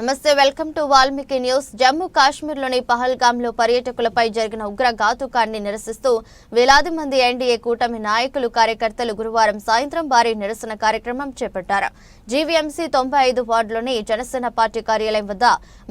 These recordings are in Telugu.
నమస్తే welcome to Valmiki news. Jammu కాశ్మీర్లోని పహల్గామ్లో పర్యాటకులపై జరిగిన ఉగ్ర ఘాతుకాన్ని నిరసిస్తూ వేలాది మంది ఎన్డీఏ కూటమి నాయకులు కార్యకర్తలు గురువారం సాయంత్రం భారీ నిరసన కార్యక్రమం చేపట్టారు. జీవీఎంసీ తొంభై ఐదు వార్డులోని జనసేన పార్టీ కార్యాలయం వద్ద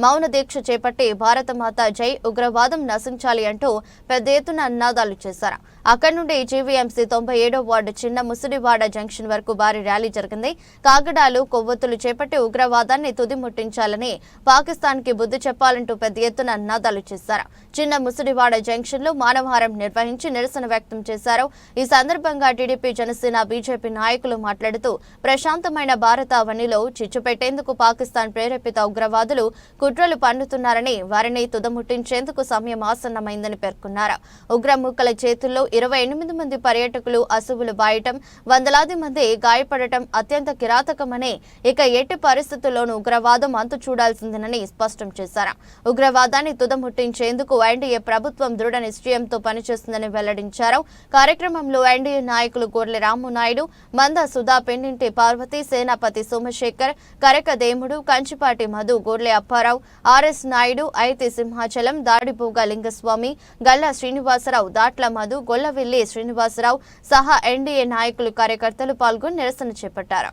మౌన దీక్ష చేపట్టి భారతమాత జై ఉగ్రవాదం నశించాలి అంటూ పెద్ద ఎత్తున నినాదాలు చేశారు. అక్కడి నుండి జీవీఎంసీ తొంభై ఏడో వార్డు చిన్న ముసిడివాడ జంక్షన్ వరకు భారీ ర్యాలీ జరిగింది. కాగడాలు కొవ్వొత్తులు చేపట్టి ఉగ్రవాదాన్ని తుదిముట్టించాలని పాకిస్తాన్కి బుద్ధి చెప్పాలంటూ పెద్ద ఎత్తున నినాదాలు చేశారు. చిన్న ముసిడివాడ జంక్షన్లో మానవహారం నిర్వహించి నిరసన వ్యక్తం చేశారు. ఈ సందర్భంగా టీడీపీ జనసేన బీజేపీ నాయకులు మాట్లాడుతూ ప్రశాంతమైన భారత చిచ్చుపెట్టేందుకు చిచ్చు పెట్టేందుకు పాకిస్తాన్ ప్రేరేపిత ఉగ్రవాదులు కుట్రలు పన్నుతున్నారని వారిని తుదముట్టించేందుకు సమయం ఆసన్నమైందని పేర్కొన్నారు. ఉగ్రముక్కల చేతుల్లో ఇరవై ఎనిమిది మంది పర్యాటకులు అసువులు బాయటం వందలాది మంది గాయపడటం అత్యంత కిరాతకమని ఇక ఎట్టి పరిస్థితుల్లోనూ ఉగ్రవాదం అంతు చూడాల్సిందేనని స్పష్టం చేశారు. ఉగ్రవాదాన్ని తుదముట్టించేందుకు ఎన్డీఏ ప్రభుత్వం దృఢ నిశ్చయంతో పనిచేస్తుందని వెల్లడించారు. కార్యక్రమంలో ఎన్డీఏ నాయకులు గొర్లె రామునాయుడు మంద సుధా పెన్నింటి పార్వతి సేనాపతి సోమశేఖర్ కరకదేముడు కంచిపాటి మధు గోర్లే అప్పారావు ఆర్ఎస్ నాయుడు ఐతి సింహాచలం దాడిపోగా లింగస్వామి గల్లా శ్రీనివాసరావు దాట్ల మధు గొల్లవెల్లి శ్రీనివాసరావు సహా ఎన్డీఏ నాయకులు కార్యకర్తలు పాల్గొని నిరసన చేపట్టారు.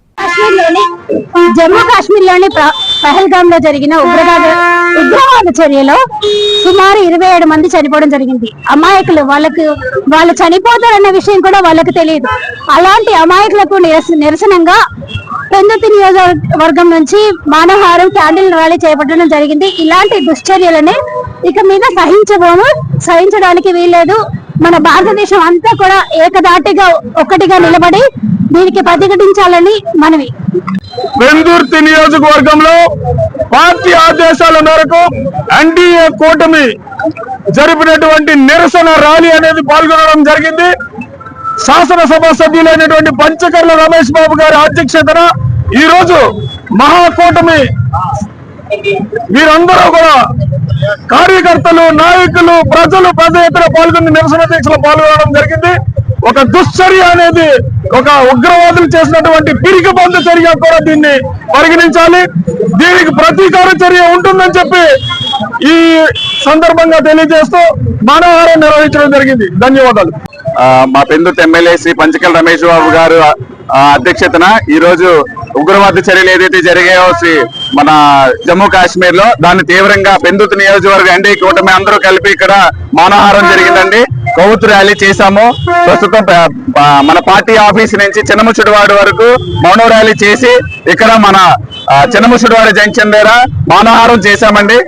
జమ్మూ కాశ్మీర్లోని పహల్గామ్లో జరిగిన ఉగ్రవాద ఉగ్రవాద చర్యలో సుమారు ఇరవై ఏడు మంది చనిపోవడం జరిగింది. అమాయకులు వాళ్ళకు వాళ్ళు చనిపోతారన్న విషయం కూడా వాళ్ళకు తెలియదు. అలాంటి అమాయకులకు నిరసనంగా పెందుతి నియోజకవర్గం నుంచి మానవహారం క్యాండిల్ ర్యాలీ చేపట్టడం జరిగింది. ఇలాంటి దుశ్చర్యలని ఇక మీద సహించబోము సహించడానికి వీల్లేదు. మన భారతదేశం అంతా కూడా ఏకదాటిగా ఒక్కటిగా నిలబడి దీనికి ప్రతిఘటించాలని మనవి. వెందుర్తి నియోజకవర్గంలో పార్టీ ఆదేశాల మేరకు ఎన్డీఏ కూటమి జరిపినటువంటి నిరసన ర్యాలీ అనేది పాల్గొనడం జరిగింది. శాసనసభ సభ్యులైనటువంటి పంచకర్ల రమేష్ బాబు గారి అధ్యక్షతన ఈ రోజు మహాకూటమి. వీరందరూ కూడా కార్యకర్తలు నాయకులు ప్రజలు పెద్ద ఎత్తున పాల్గొని నిరసన దీక్షలో పాల్గొనడం జరిగింది. ఒక దుశ్చర్య అనేది ఒక ఉగ్రవాదులు చేసినటువంటి పిరికి బంధ చర్య కూడా దీన్ని పరిగణించాలి. దీనికి ప్రతీకార చర్య ఉంటుందని చెప్పి ఈ సందర్భంగా తెలియజేస్తూ మానవహారం నిర్వహించడం జరిగింది. ధన్యవాదాలు. ఆ, మా పెందుతు ఎమ్మెల్యే శ్రీ పంచకల్ రమేష్ బాబు గారు ఆ, అధ్యక్షతన ఈ రోజు ఉగ్రవాద చర్యలు ఏదైతే జరిగాయో మన జమ్మూ కాశ్మీర్లో దాన్ని తీవ్రంగా పెందుతు నియోజకవర్గ అండి కూటమి అందరూ కలిపి ఇక్కడ మానహారం జరిగిందండి. కొవ్వొత్తు ర్యాలీ చేశాము. ప్రస్తుతం మన పార్టీ ఆఫీస్ నుంచి చిన్నముచుడివాడు వరకు మౌన ర్యాలీ చేసి ఇక్కడ మన చిన్నముచుడివాడ జంక్షన్ దగ్గర మానహారం చేశామండి.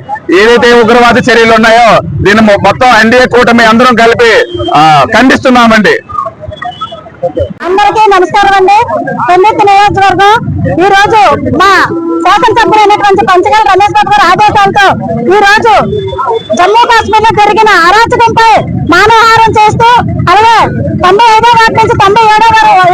ఏదైతే ఉగ్రవాద చర్యలు ఉన్నాయో దీన్ని మొత్తం ఎన్డీఏ కూటమి అందరం కలిపి ఖండిస్తున్నామండి. అందరికీ నమస్కారం అండి. పెన్నెత్తి నియోజకవర్గం. ఈ రోజు మా శాసనసభ్యులైనటువంటి పంచగల రమేష్ బాబు గారి ఆదేశాలతో ఈ రోజు జమ్మూ కాశ్మీర్లో జరిగిన అరాచకంపై మానవహారం చేస్తూ అలాగే తొంభై ఐదో వార్డు నుంచి తొంభై ఏడో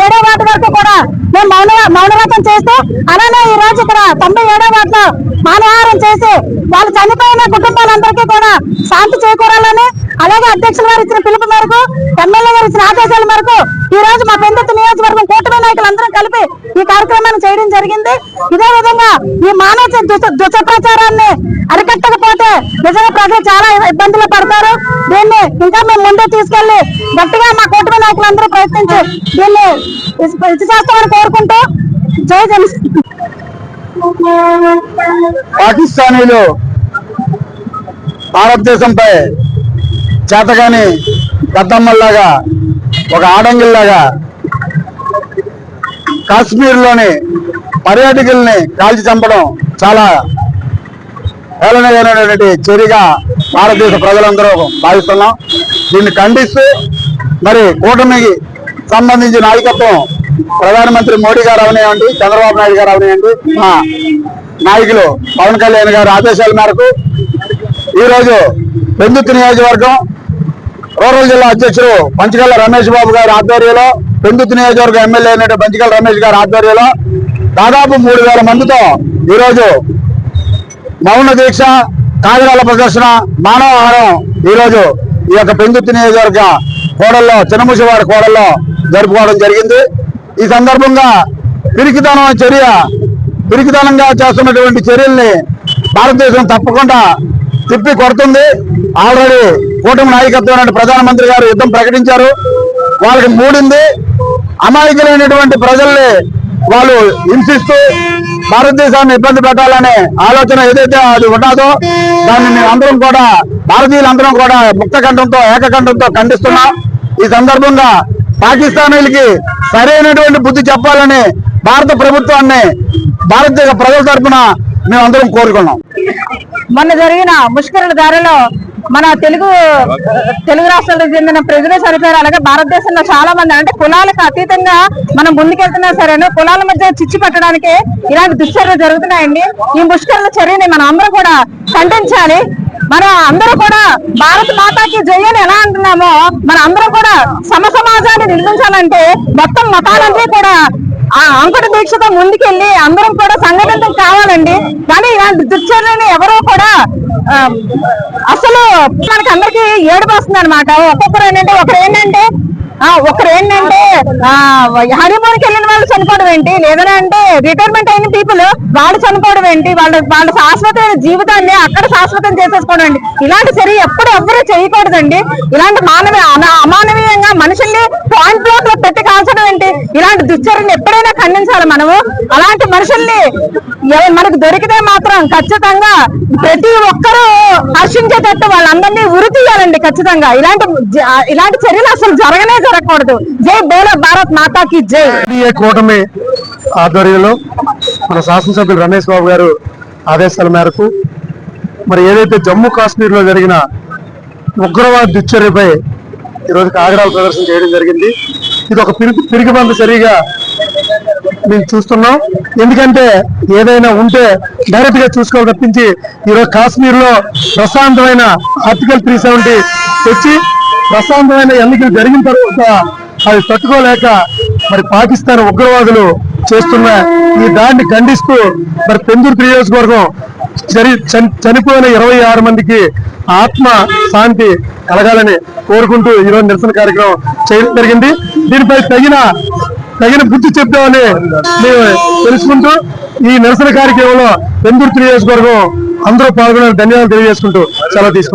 ఏడో వార్డు వరకు కూడా మేము మౌన మౌనవ్రతం చేస్తూ అలానే ఈ రోజు ఇక్కడ తొంభై ఏడో వార్డులో మానవహారం చేసి వాళ్ళు చనిపోయిన కుటుంబాలందరికీ కూడా శాంతి చేకూరాలని అలాగే అధ్యక్షుల వారు ఇచ్చిన పిలుపు మేరకు ఎమ్మెల్యే గారు ఇచ్చిన ఆదేశాల మేరకు ఈ రోజు మా పెందెత్తు నియోజకవర్గం కూటమి నాయకులందరం కలిపి ఈ కార్యక్రమాన్ని చేయడం జరిగింది. ఇదే విధంగా ఈ మానవ దుష్ట- అరికట్టకపోతే నిజంగా ప్రజలు చాలా ఇబ్బందులు పడతారు. దీన్ని ఇంకా మేము ముందే తీసుకెళ్ళి గట్టిగా మా కూటమి నాయకులందరూ ప్రయత్నించి దీన్ని ఇచ్చి ఇది చేస్తామని కోరుకుంటూ జై జన్ పాకిస్తానీలు భారతదేశంపై చేతగాని పెద్దమ్మల్లాగా ఒక ఆడంగిల్లాగా కాశ్మీర్లోని పర్యాటకుల్ని కాల్చి చంపడం చాలా హేళనమైనటువంటి చర్యగా భారతదేశ ప్రజలందరూ భావిస్తున్నాం. దీన్ని ఖండిస్తూ మరి కూటమికి సంబంధించిన నాయకత్వం ప్రధానమంత్రి మోడీ గారు అవనివ్వండి చంద్రబాబు నాయుడు గారు అవనివ్వండి మా నాయకులు పవన్ కళ్యాణ్ గారి ఆదేశాల మేరకు ఈరోజు పెందుతు నియోజకవర్గం రూరల్ జిల్లా అధ్యక్షుడు పంచగల్ల రమేష్ బాబు గారి ఆధ్వర్యంలో పెందుతు నియోజకవర్గ ఎమ్మెల్యే అయినటువంటి పంచగల్ల రమేష్ గారి ఆధ్వర్యంలో దాదాపు మూడు వేల మందితో ఈరోజు మౌన దీక్ష కాగితాల ప్రదర్శన మానవహారం ఈరోజు ఈ యొక్క పెందుతు నియోజకవర్గ కోడల్లో చిన్నముసివారి కోడల్లో జరుపుకోవడం జరిగింది. ఈ సందర్భంగా పిరికితనం చర్య పిరికితనంగా చేస్తున్నటువంటి చర్యల్ని భారతదేశం తప్పకుండా తిప్పి కొడుతుంది. ఆల్రెడీ కూటమి నాయకత్వం ప్రధానమంత్రి గారు యుద్ధం ప్రకటించారు. వాళ్ళకి మూడింది. అమాయకులైనటువంటి ప్రజల్ని వాళ్ళు హింసిస్తూ భారతదేశాన్ని ఇబ్బంది పెట్టాలనే ఆలోచన ఏదైతే అది ఉన్నదో దాన్ని మేము అందరం కూడా భారతీయులందరం కూడా ముక్త కంఠంతో ఏకకంఠంతో ఖండిస్తున్నాం. ఈ సందర్భంగా పాకిస్తానీలకి సరైనటువంటి బుద్ధి చెప్పాలని భారత ప్రభుత్వాన్ని భారతదేశ ప్రజల తరఫున మేమందరం కోరుకున్నాం. మొన్న జరిగిన ముష్కరుల దారిలో మన తెలుగు తెలుగు రాష్ట్రాలకు చెందిన ప్రజలు సరిపోయారు. అలాగే భారతదేశంలో చాలా మంది అంటే కులాలకు అతీతంగా మనం ముందుకెళ్తున్నా సరేను కులాల మధ్య చిచ్చి పెట్టడానికి ఇలాంటి దుశ్చర్యలు జరుగుతున్నాయండి. ఈ ముష్కరుల చర్యని మనం అందరూ కూడా ఖండించాలి. మనం అందరూ కూడా భారత మాతాకి జయని ఎలా అంటున్నామో మన అందరూ కూడా సమ సమాజాన్ని నిర్మించాలంటే మొత్తం మతాలన్నీ కూడా ఆ అంకుట దీక్షతో ముందుకెళ్ళి అందరం కూడా సంఘటితం కావాలండి. కానీ ఇలాంటి దుశ్చర్యని ఎవరో కూడా అసలు మనకి అందరికి ఏడుపు వస్తుంది అనమాట ఒక్కొక్కరు ఏంటంటే ఒకరు ఏంటంటే ఒకరు ఏంటంటే హనీమూన్కి వెళ్ళిన వాళ్ళు చనిపోవడం ఏంటి? లేదంటే రిటైర్మెంట్ అయిన పీపుల్ వాళ్ళు చనిపోవడం ఏంటి? వాళ్ళ వాళ్ళ శాశ్వతమైన జీవితాన్ని అక్కడ శాశ్వతం చేసేసుకోవడం ఏంటి? ఇలాంటి చర్య ఎప్పుడు ఎవరు చేయకూడదండి. ఇలాంటి మానవ అమానవీయంగా మనుషుల్ని పాయింట్ బ్లాక్లో పెట్టి కాల్చడం ఏంటి? ఇలాంటి దుశ్చర్యను ఎప్పుడైనా ఖండించాలి మనము. అలాంటి మనుషుల్ని మనకు దొరికితే మాత్రం ఖచ్చితంగా ప్రతి ఒక్కరు హర్షించేటట్టు వాళ్ళందరినీ ఉరి తీయాలండి ఖచ్చితంగా. ఇలాంటి ఇలాంటి చర్యలు అసలు జరగనే జరగకూడదు. జై బోలో భారత్ మాతాకి జై. కూటమి ఆధ్వర్యంలో మన శాసనసభ్యులు రమేష్ బాబు గారు ఆదేశాల మేరకు మరి ఏదైతే జమ్మూ కాశ్మీర్లో జరిగిన ఉగ్రవాద దుశ్చర్యపై ఈరోజు కాగడాల ప్రదర్శన చేయడం జరిగింది. ఇది ఒక పిరికి పిరికిబంద సరిగా మేము చూస్తున్నాం. ఎందుకంటే ఏదైనా ఉంటే డైరెక్ట్గా చూసుకోవాలి తప్పించి ఈరోజు కాశ్మీర్లో ప్రశాంతమైన ఆర్టికల్ త్రీ సెవెంటీ తెచ్చి ప్రశాంతమైన ఎన్నికలు జరిగిన తర్వాత అది తట్టుకోలేక మరి పాకిస్తాన్ ఉగ్రవాదులు చేస్తున్న ఈ దాడిని ఖండిస్తూ మరి పెందూరు నియోజకవర్గం చరి చని- చనిపోయిన ఇరవై ఆరు మందికి ఆత్మ శాంతి కలగాలని కోరుకుంటూ ఈరోజు నిరసన కార్యక్రమం చేయడం జరిగింది. దీనిపై తగిన తగిన బుద్ధి చెప్తామని మేము తెలుసుకుంటూ ఈ నిరసన కార్యక్రమంలో పెందుర్తి నియోజకవర్గం అందరూ పాల్గొనే ధన్యవాదాలు తెలియజేసుకుంటూ సెలవు తీసుకుంటాం